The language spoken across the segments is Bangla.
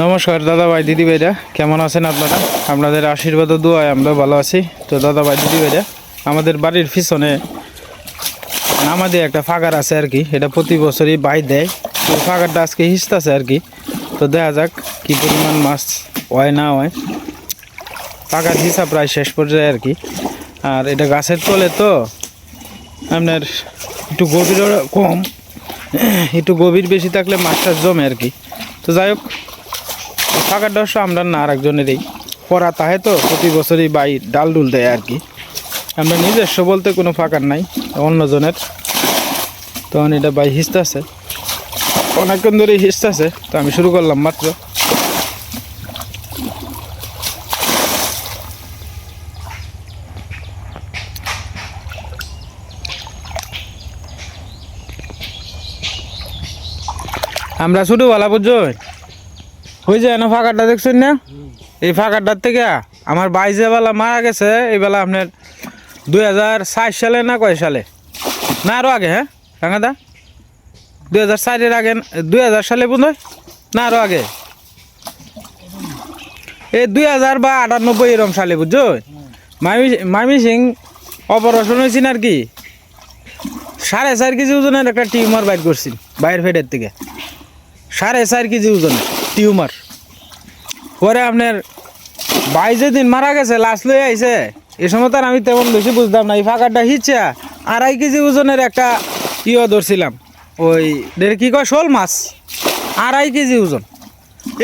নমস্কার দাদা ভাই দিদি ভাইরা কেমন আছেন আপনারা? আপনাদের আশীর্বাদ দোয়ায় আমরা ভালো আছি। তো দাদা ভাই দিদি ভাইরা আমাদের বাড়ির পিছনে নামাদি একটা ফাঁকার আছে আর কি। এটা প্রতি বছরই বাই দেয়। তো ফাঁকারটা আজকে হিসতেছে আর কি। তো দেখা যাক কী পরিমাণ মাছ হয়, না হয়। ফাঁকার হিসাব প্রায় শেষ পর্যায়ে আর কি। আর এটা গাছের তলে তো আপনার একটু গভীর কম। একটু গভীর বেশি থাকলে মাছটা জমে আর কি। তো যাই হোক ফাঁকার দশ আমরা না আর একজনেরই পড়া তাহে তো প্রতি বছরই বাই ডাল ডুল দেয় আর কি। আমরা নিজস্ব বলতে কোনো ফাঁকার নাই, অন্যজনের। তখন এটা বাই হিসতেছে অনেকক্ষণ ধরেই হিসতেছে তো আমি শুরু করলাম মাত্র। আমরা শুধু বলা বুঝছ ওই যে এনে ফাঁকাটা দেখছেন না? এই ফাঁকাটার থেকে আমার ভাই বেলা মারা গেছে, এই বেলা আপনার দুই হাজার ষাট সালে না কয় সালে? না আরও আগে হ্যাঁ? রাঙাদা দুই হাজার ষাটের আগে, দুই হাজার সালে বোধ হয়? না আরও আগে? এই দুই হাজার বা আটানব্বই এরম সালে, বুঝছ? মামি মামি সিং অপারেশন হয়েছিল আর কি? সাড়ে চার কেজি ওজনের একটা টিউমার বাইর করছি বাইরের ফেডের থেকে। সাড়ে চার কেজি ওজন টিউমার। পরে আপনার ভাই যেদিন মারা গেছে লাশ লয়ে আইছে, এ সময় তো আর আমি তেমন বেশি বুঝতাম না। এই ফাঁকাটা হিচ্ছে আড়াই কেজি ওজনের একটা ইয়ে ধরছিলাম। ওই দের কি কয়, শোল মাছ, আড়াই কেজি ওজন।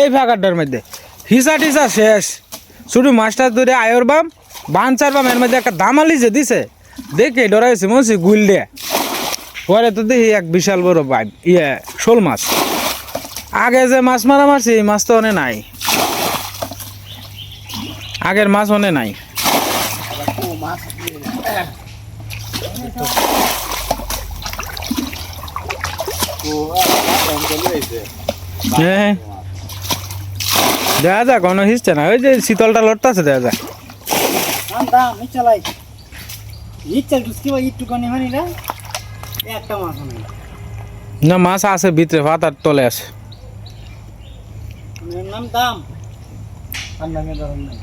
এই ফাঁকাটার মধ্যে। হিসা টিসা শেষ। শুধু মাছটা ধরে আয়র বাম বান চার বাম, এর মধ্যে একটা দামালি যে দিছে, দেখে ডরাইছে মনে গুল দিয়ে। পরে তো দেখি এক বিশাল বড় বাইম ইয়ে শোল মাছ। আগে যে মাছ মারা মারছি মাছ তো অনে নাই। আগের মাছ অনে নাই। হ্যাঁ, হ্যাঁ। দেখা যাক কোনো হিসছে না। ওই যে শীতলটা লড়তেছে দেখা যাক। না, মাছ আছে, ভিতরে ভাত আর তলে আছে।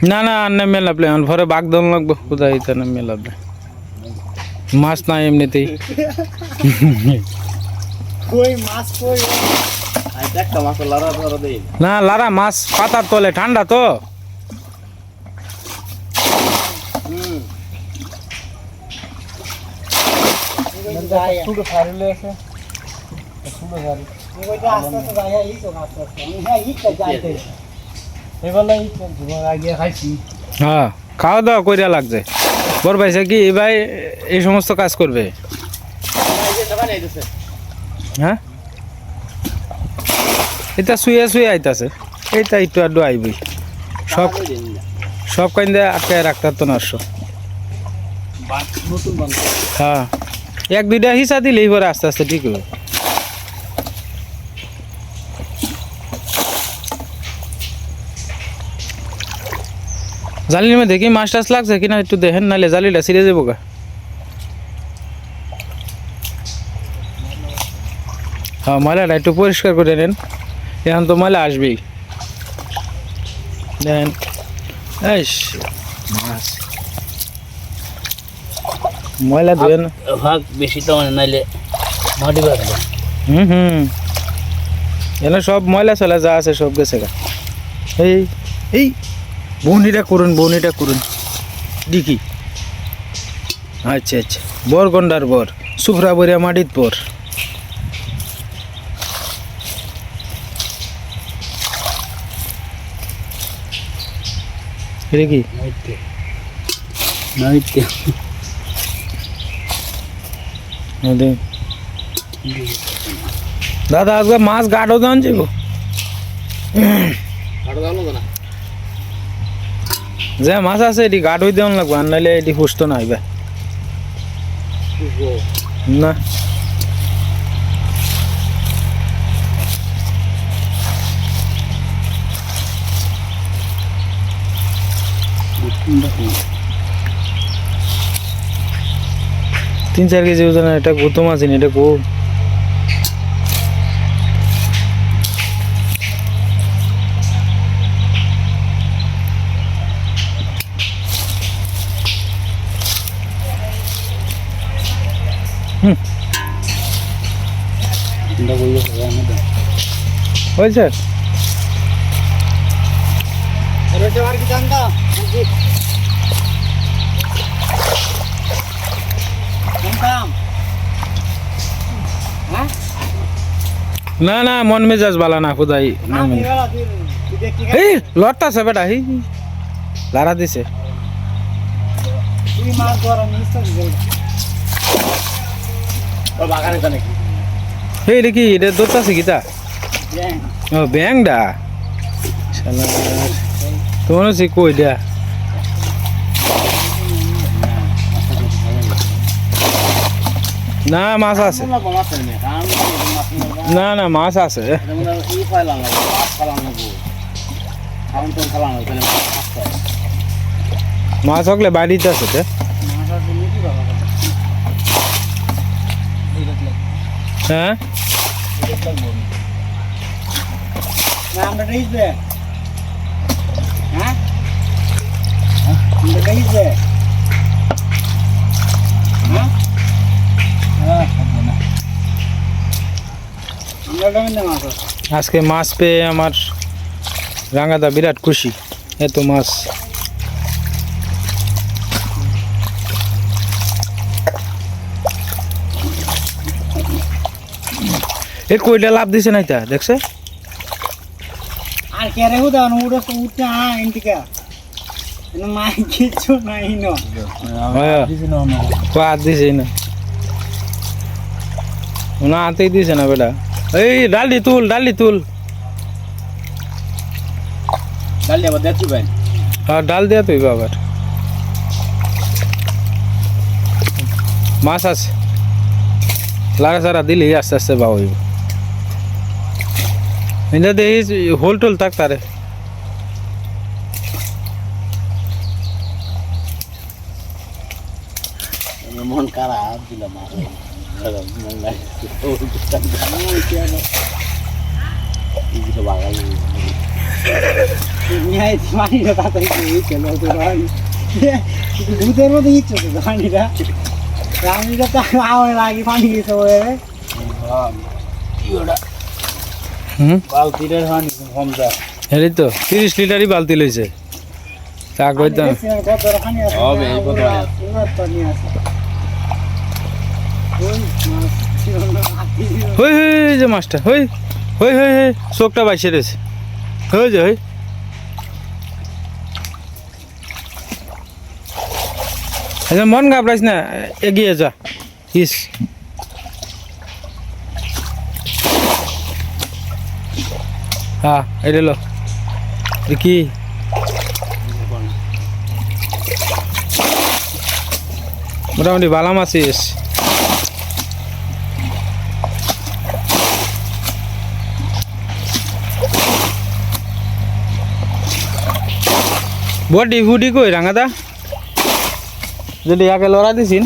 না। না আর না মেলাবলে আমার ঘরে বাঘ দল লাগবো কোথায় এটা না মেলাবে মাছ নাই এমনিতেই। কই মাছ কই? একটা মাছ লারা ধরা দেই। না লারা মাছ পাতার তলে ঠান্ডা তো। ছোটো সারিলে আছে ছোটো সারি হ্যাঁ খাওয়া দাওয়া কইরা লাগছে। বড় ভাইসা কি ভাই এই সমস্ত কাজ করবে? হ্যাঁ? এটা শুয়ে শুয়ে আইতাছে। এইটা একটু আড্ডু আইবই সব সব কাইন্দে আটকায় রাখতে তো বান্ধব হ্যাঁ। এক দুইটা হিসা দিলেই পরে আস্তে আস্তে ঠিক হবে জালির মধ্যে কি মাছ টাছ লাগছে কিনা একটু দেখেন নাহলে জালিটা ছিঁড়ে যাব গা। হ্যাঁ ময়লাটা একটু পরিষ্কার করে নেন এখন তো ময়লা আসবেই। দেখেন মাছ। ময়লা ধুয়ে না ভাগ বেশি তো মানে নাইলে মাটি বাঁধবে হুম হুম। এখানে সব ময়লা চলা যা আছে সব গেছে গা। এই এই। বৌনিটা করুন বৌনিটা করুন। ডিকি আচ্ছা আচ্ছা। বর গন্ডার বর সুফরা বরিয়া মাটিত পর এটা কি। দাদা আজকে মাছ গাঢ় দান যাব যে মাছ আছে, এটি গাঢ় দেওয়ান লাগবে আর এটি সুস্থ না হইবে। না। তিন চার কেজি ওজনের এটা কত মাছ এটা কো হয়েছে? হ্যাঁ না না, মন মেজাজ বালা না, খুদাই এই লড়তাছে বেটা, হি লারা দিছে। এই দেখি এটা দৌড়তাছে হ্যাঁ ও ব্যাংডা শালা তোমার সে কই দিয়া না মাছ আছে তোমরা বলা তো না কারণ মাছ না না মাছ আছে তোমরা ই ফাইলাম না মাছ ফালাম না গো কারণ তো ফালাম না তাহলে মাছ খায় মাছ হকলে বাড়িতে আছে তে মাছ আছে নাকি বাবা এই দেখলে হ্যাঁ হ্যাঁ? হ্যাঁ? হ্যাঁ? আজকে মাছ পেয়ে আমার রাঙাদা বিরাট খুশি। এত মাছ। এ কইটা লাভ দিছে নাই তা দেখছে? আর কে রে উদা উড়ে উঠতে আ ইন্টিকা এনে মাই কিছু নাই ন হ্যাঁ হাত দিছে না না হাতেই দিছে না বেটা এই ডালি তুল ডালি তুল ডালি আবার দেখছি ভাই আর ডাল দেয়া তুই আবার মাছ আছে লাড়া সারা দিলি আস্তে আস্তে বা হইব এটা দেখি হোল টোল থাক তারে মন কারা দিলাম মাছ মন লাগে এইগুলো বাগানে নিয়াই মানি না তাড়াতাড়ি এই হানি কম হেরি তো লিটারই বালতি লইছে। তা কইতাম। হবে, এই হই হই যে মাছটা হই হই হই হই চোখটা বাইসে রয়েছে। হই যে হই। আচ্ছা মন ঘাবড়াইস না এগিয়ে যা। ইস। হ্যাঁ এটা লো এটা কি মোটামুটি বালাম আছিস বডি হুডি কই রাঙাদা যদি ইয়াকে লড়া দিছিন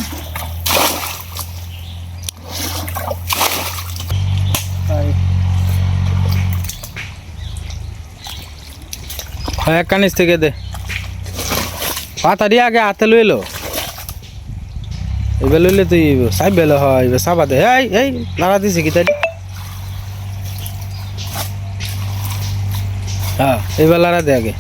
হ্যাঁ এক কানিস থেকে দে। পাতা দিয়ে আগে হাতে লইলো। এবার লইলে তুই সাইব বেলো হয় এবার সাবা দে এই এই লড়া দিছি কি তাই হ্যাঁ এবার লড়া দে আগে।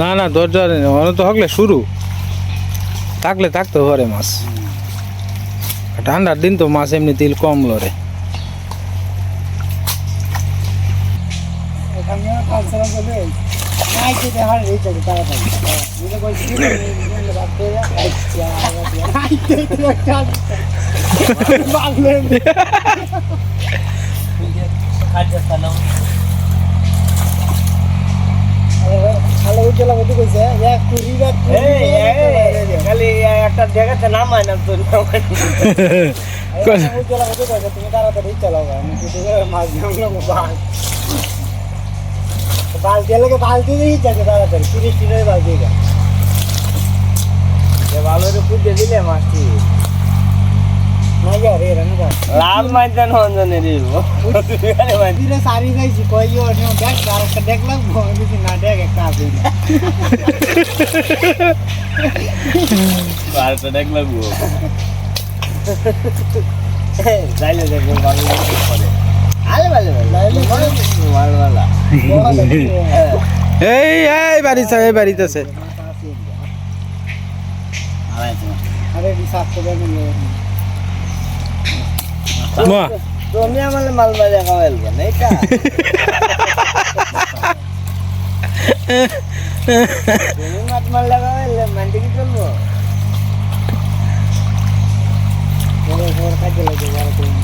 না না দরজা অনেক তো হকলে শুরু। থাকলে থাকতে পারে মাছ। ঠান্ডার দিন তো মাছ এমনি তিল কম লড়ে। ওখানে কালচার বলে নাই যে দেখার এই চলে তাড়াতাড়ি বুঝে বলছি কি নিলে বাদ করে আচ্ছা একটা বাগলেন হ্যালো উজ্জ্বলা কইছে এক কুড়ি বা খালি একটা জায়গাতে না তো উজ্জ্বলা মতো কইছে তুমি তাড়াতাড়ি চালাও আমি কিছু মাছ জামলাম বাস বালতি লাগে বালতি দিয়ে যাচ্ছে তাড়াতাড়ি। তিরিশ টিনের বালতি ভালো করে পুজো দিলে মাছটি। না যা রে রান্না লাল মাইদান হঞ্জনে দিব দিলে সারি যাইছি কইও নিও দেখ আর একটা দেখলাম বলি না দেখ একটা আছে। বারোটা দেখ লাগবো যাইলে দেখব ভালো পরে। আলে ভালো ভালো ভালো ভালো এই এই বাড়িতে এই বাড়িতে আছে। আরে বিশ্বাস করে নিলে মা। তুমি আমার মাল বাজা খাওয়াইল না এটা? তুমি মাছ মাল লাগাইলে মানতে কি চলবো পরে পরে কাজে লাগে যারা তুমি।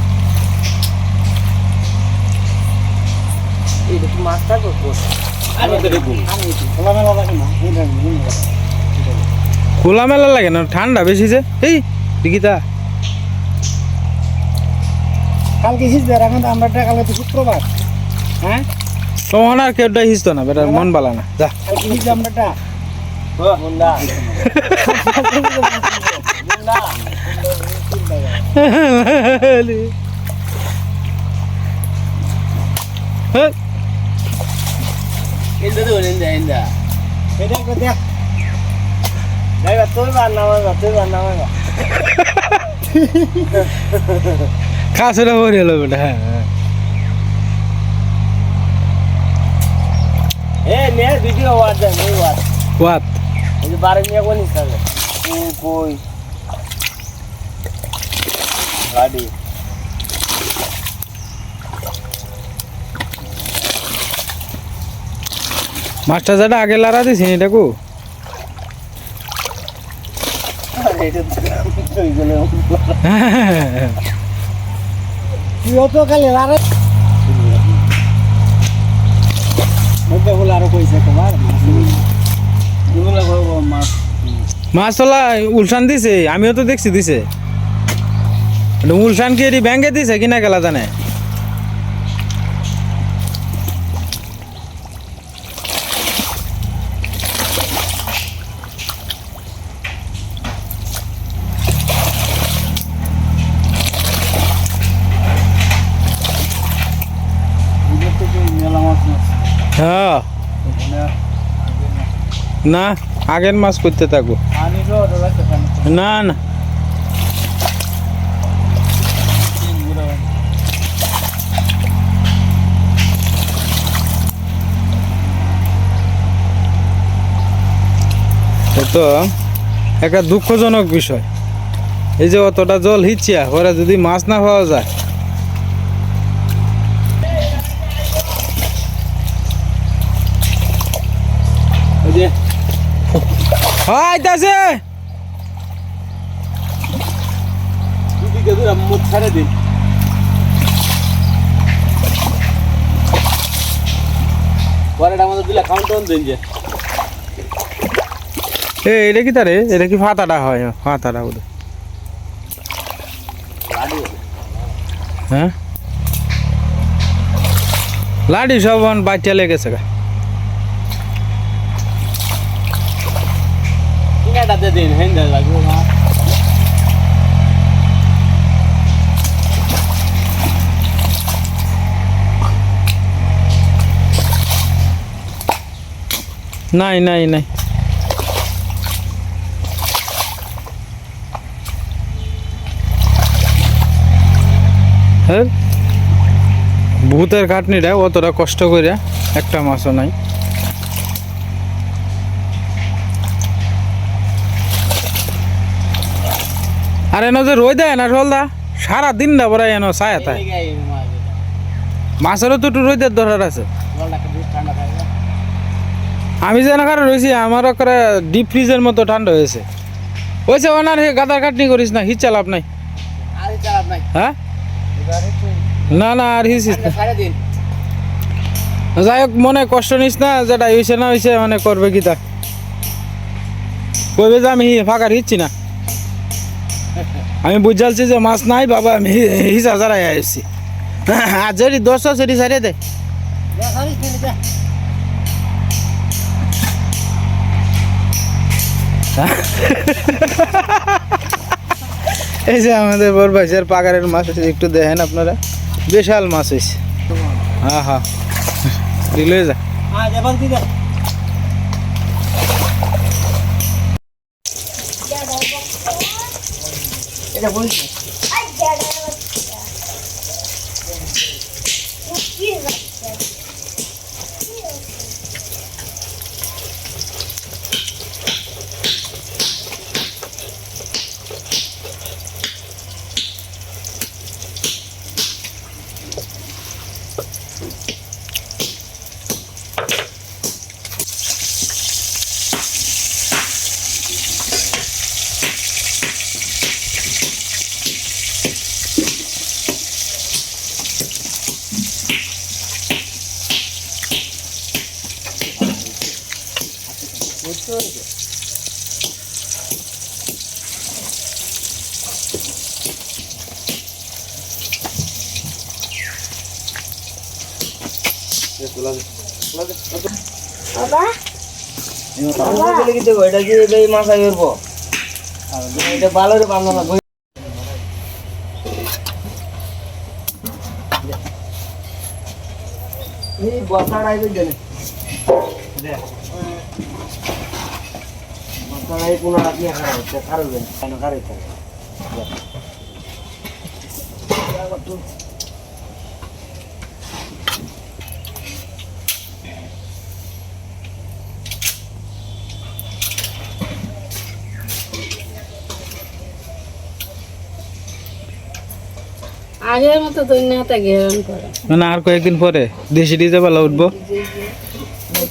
এই তো মাছটা করব আমি তো আমি খোলামেলা লাগে না। খোলামেলা লাগে না ঠান্ডা বেশি যে। এই দিকিতা। কালকে হিসবে এখন তো আমরা কালকে তো শুক্রবার। হ্যাঁ? তখন আর কেউটা হিসতো না বেটার মন বালা না। যা। কালকে হিসবে আমরা মুন্ডা। মুন্ডা। ইন্দা তো ইন্দা ইন্দা এটা একবার দেখ। দেখ। বার নামাজ তুই বার নামাজ খাসটা ভরে এলো বেটা হ্যাঁ হ্যাঁ। এ নে ভিডিও ওয়াট দে নে ওয়াট ওয়াত এই যে বারে নিয়ে কোন হিসাবে ও কই গাড়ি মাছটা যেটা আগে লারা দিছি এটা কো এটা মাছ মাছ। তোলা উলসান দিছে আমিও তো দেখছি দিছে। উলসান কি ব্যাংকে দিছে কিনা গেলা জানে এগুলো থেকে মেলা মাছ মাছ হ্যাঁ না, আগের মাছ করতে পানি না না। তো একটা দুঃখজনক বিষয়। এই যে অতটা জল হিচ্ছিয়া ওরা যদি মাছ না পাওয়া যায় ওই যে আইতাছে দুদিকে দূরে মুখ ছেড়ে দিন পরেটা আমাদের দিলে টাউন দিন যে। এ এটা কি তারে? এটা কি ফাতাটা হয়? ফাতাটা বলে। হ্যাঁ? লাডি সব বাচ্চা লেগেছে গা। কিনাটাতে দিন হেন্দে লাগবে না নাই নাই নাই হ্যাঁ ভূতের খাটনিটা অতটা কষ্ট করে একটা মাছও নাই। আর এনে যে রই দেয় না রোলদা সারা দিন না পরে এনে ছায়া তাই মাছেরও তো একটু রোদের দরকার আছে। আমি যে এখানে রয়েছি আমার করে ডিপ ফ্রিজের মতো ঠান্ডা হয়েছে। হয়েছে ওনার হে গাদার কাটনি করিস না হিচ চালাপ নাই। হ্যাঁ? না না, আর হিসিস না যাই হোক, মনে কষ্ট নিস না, যেটা হয়েছে না হয়েছে মানে করবে কি তা? কইবে যে আমি ফাঁকার হিচ্ছি না। আমি বুঝালছি যে মাছ নাই, বাবা, আমি হিসা যারাই আসছি আর যদি দশটা সেটি সারিয়ে দে। এই যে আমাদের বড় ভাইজার পাগারের মাছ আছে, একটু দেখেন আপনারা। বিশাল মাছ হয়েছে হ্যাঁ হ্যাঁ। দিলে যা। হ্যাঁ যাবার দিদা দেবো এটা কি এই মাথায় বেরবো এটা ভালো রে বান্ধব না এই বসাড় আইবে জানে দেখ আই কোনো কেন খারাপ আগের মতো দৈন্যতা গ্রহণ করে। মানে আর কয়েকদিন পরে। দেশি ডিজে পালা উঠবো।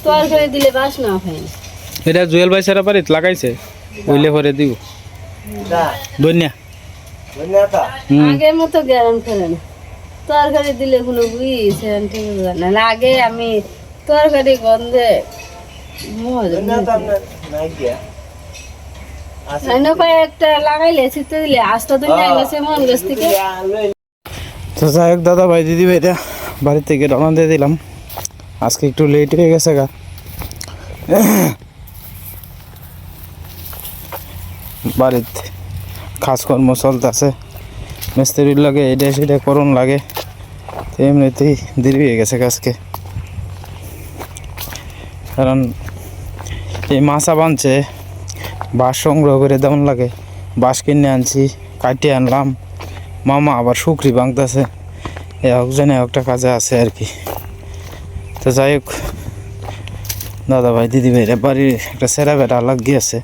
তরকারি দিলে বাস না হয়। এটা জুয়েল ভাই সারা বাড়িতে লাগাইছে। বুঝলে পরে দিব। ধন্যবাদ আগের মতো গ্রহণ করে না। তরকারি দিলে কোনো বুঝছে না। না আগে আমি তরকারি গন্ধে কয়েকটা লাগাইলে শীতে দিলে আস্তা দিন মন গাছ থেকে তো যাই হোক দাদা ভাই দিদি ভাইটা বাড়ি থেকে রওনা দিয়ে দিলাম। আজকে একটু লেট হয়ে গেছে গা। বাড়িতে কাজকর্ম চলতেছে। মিস্ত্রির লাগে এটা সেটা করণ লাগে। এমনিতেই দেরি হয়ে গেছে আজকে। কারণ এই মাছা বানছে, বাঁশ সংগ্রহ করে দেমন লাগে। বাঁশ কিনে আনছি, কাটিয়ে আনলাম। মামা আবার শুকরি এ একজনে একটা কাজে আছে আর কি। তো যাই হোক দাদা ভাই দিদি ভাইরা বাড়ির একটা সেরা বেটা লাগিয়েছে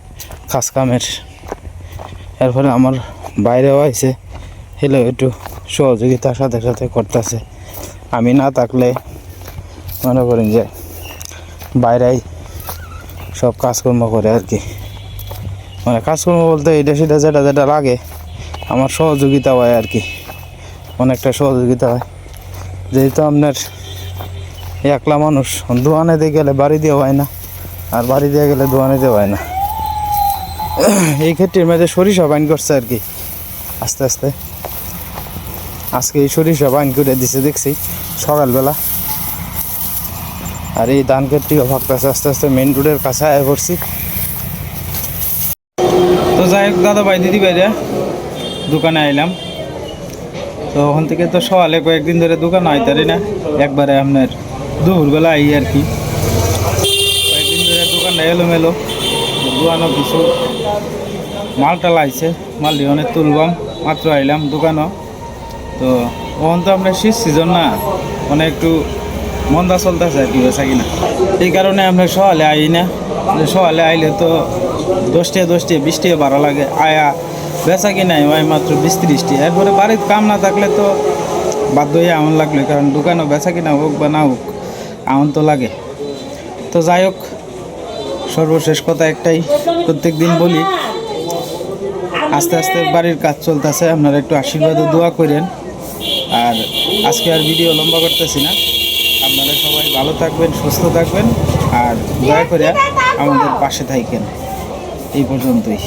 কাজ কামের এরপরে আমার বাইরেও আইছে হেলে একটু সহযোগিতার সাথে সাথে করতেছে। আমি না থাকলে মনে করেন যে বাইরেই সব কাজকর্ম করে আর কি। মানে কাজকর্ম বলতে এটা সেটা যেটা যেটা লাগে আমার সহযোগিতা হয় আর কি। অনেকটা সহযোগিতা হয়। যেহেতু আপনার একলা মানুষ, দোয়ানে দিয়ে গেলে বাড়ি দিয়ে হয় না, আর বাড়ি দিয়ে গেলে দোয়ানে দিয়ে হয় না। এই ক্ষেত্রে মেয়েদের সরিষা বাইন করছে আর কি, আস্তে আস্তে। আজকে এই সরিষা বাইন করে দিছে, দেখছি, সকালবেলা। আর এই ধান ক্ষেত্রেও ভাবতেছে আস্তে আস্তে মেন রোডের কাছে আয় করছি তো যাই হোক দাদা ভাই দিদি ভাইরা দোকানে আইলাম। তো ওখান থেকে তো সকালে কয়েকদিন ধরে দোকান আইতারি না, একবারে আপনার দুপুরবেলা আই আর কি। কয়েকদিন ধরে দোকানটা এলোমেলো, দোকানও কিছু, মালটা লাইছে, মাল অনেক তুলবাম, মাত্র আইলাম দোকানও। তো ওখান তো আমরা শীত সিজন না অনেক একটু মন্দা চলতেছে আর কি, বেচা কিনা। এই কারণে আমরা সকালে আই না, সকালে আইলে তো দশটিয়া দশটিয়া, বিশটিয়া বারো লাগে, আয়া বেচা কিনাই হয় মাত্র বিশ ত্রিশটি। এরপরে বাড়ির কাম না থাকলে তো বাধ্য হয়ে আমন লাগল, কারণ দোকানও বেচা কিনা হোক বা না হোক আমন তো লাগে। তো যাই হোক, সর্বশেষ কথা একটাই, প্রত্যেক দিন বলি, আস্তে আস্তে বাড়ির কাজ চলতেছে, আপনারা একটু আশীর্বাদ দোয়া করেন। আর আজকে আর ভিডিও লম্বা করতেছি না। আপনারা সবাই ভালো থাকবেন, সুস্থ থাকবেন, আর দয়া করে আমাদের পাশে থাকেন। এই পর্যন্তই।